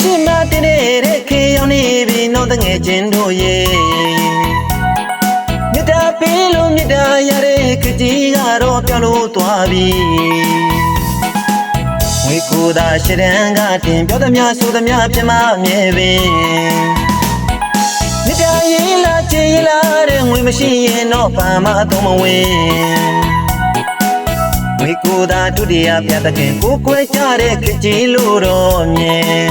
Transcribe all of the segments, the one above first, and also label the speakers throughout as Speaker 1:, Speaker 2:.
Speaker 1: ရှိမတင်တဲ့ခေရောက်နေပြီနော်တငယ်ချင်းတို့ရဲ့မြတ်တာပေးလို့မြတ်တာရတဲ့ခကြီးကတော့ပြောင်းလို့သွားပြီဝေကိုသာရှရန်ကတင်ပြောသမျှဆိုသမျှပြမမြဲပင်မြတ်တာရေးလာချေလာတဲ့ငွေမရှိရင်တော့ဘာမှအသုံးမဝင်ဝေကိုသာဒုတိယပြတ်တဲ့ခင်ကိုကွယ်ကြတဲ့ခကြီးလို့တော့မြင်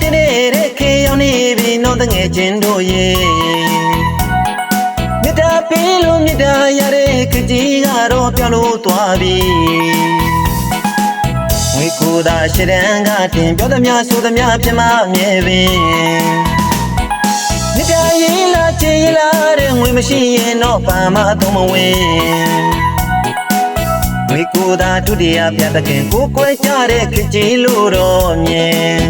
Speaker 1: တင်တဲ့ခေရောက်နေပြီနော်တငယ်ချင်းတို့ရဲ့မြတ်တာပေးလို့မြတ်တာရတဲ့ခကြီးကတော့ပြောင်းလို့သွားပြီဝေကိုသာရှရန်ကတင်ပြောသမျှဆိုသမျှပြမမြဲပင်မြတ်တာရေးလာချေလာတဲ့ငွေမရှိရင်တော့ဘာမှအသုံးမဝင်ဝေကိုသာဒုတိယပြတ်တဲ့ခင်ကိုကွယ်ကြတဲ့ခကြီးလို့တော့မြင်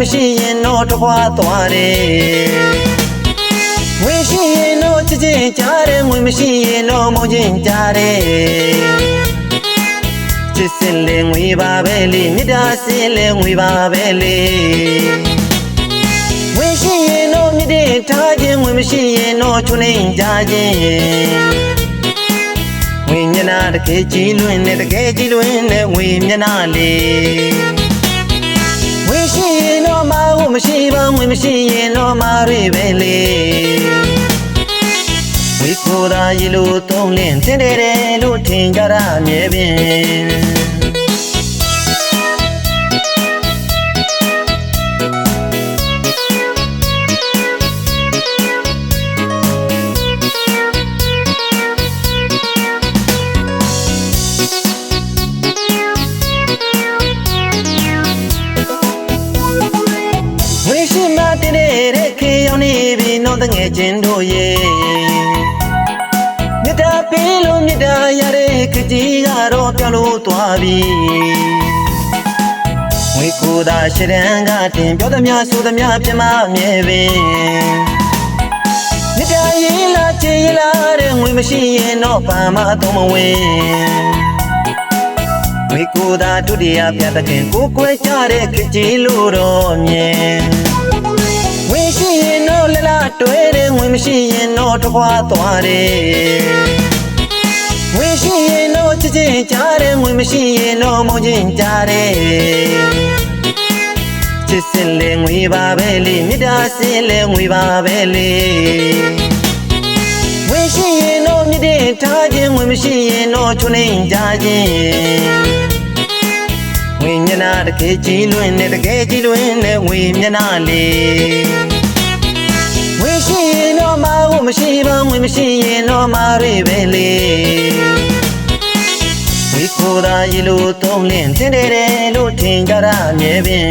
Speaker 1: မရှိရင်တော့တခွာသွားတယ်ဝေရှိရင်တော့ချစ်ချင်းကြားတယ်ဝေမရှိရင်တော့မုန်းချင်းကြားတယ်ချစ်စင်လေငွေပါပဲလေမြတ်တာစင်လေငွေပါပဲလေဝေရှိရင်တော့မြတ်တဲ့ထားခြင်းဝေမရှိရင်တော့ချွနေကြခြင်းဝိညာဏတကယ်ကြည်လွင်နဲ့တကယ်ကြည်လွင်နဲ့ဝိညာဏလေးဝိရှိရင်တော့ မဟုတ်မရှိပါဝိမရှိရင်တော့မတွေပဲလေဝိကိုယ်သာရေလိုသုံးလင်းတင်တယ်တယ်လို့ထင်ကြတာမြဲပင် တငယ်ချင်းတို့ရဲ့မြတ်တာပေးလို့မြတ်တာရတဲ့ခကြီးကတော့ပြောင်းလို့သွားပြီဝေကိုသာရှရန်ကတင်ပြောသမျှဆိုသမျှပြမမြဲပင်မြတ်တာရေးလာချေလာတဲ့ငွေမရှိရင်တော့ဘာမှအသုံးမဝင်ဝေကိုသာဒုတိယပြတ်တဲ့ခင်ကိုကွယ်ကြတဲ့ခကြီးလို့တော့မြင်ဝေ ရှိရင်တော့လလတွဲတယ်ငွေမရှိရင်တော့တခွာသွားတယ်ဝေရှိရင်တော့ချစ်ချင်းကြားတယ်ငွေမရှိရင်တော့မုန်းချင်းကြားတယ်ချစ်စင်လေငွေပါပဲလေမြတ်တာစင်လေငွေပါပဲလေဝေရှိရင်တော့မြတ်တဲ့ထားခြင်းငွေမရှိရင်တော့ချွနေကြခြင်းဝိညာဏတကယ်ကြည်လွင်နဲ့တကယ်ကြည်လွင်နဲ့ဝိညာဏလေးဝိရှိရင်တော့ မဟုတ်မရှိပါဝိမရှိရင်တော့မတွေပဲလေဝိကိုယ်သာရေလိုသုံးလင်းတင်တယ်တယ်လို့ထင်ကြတာမြဲပင်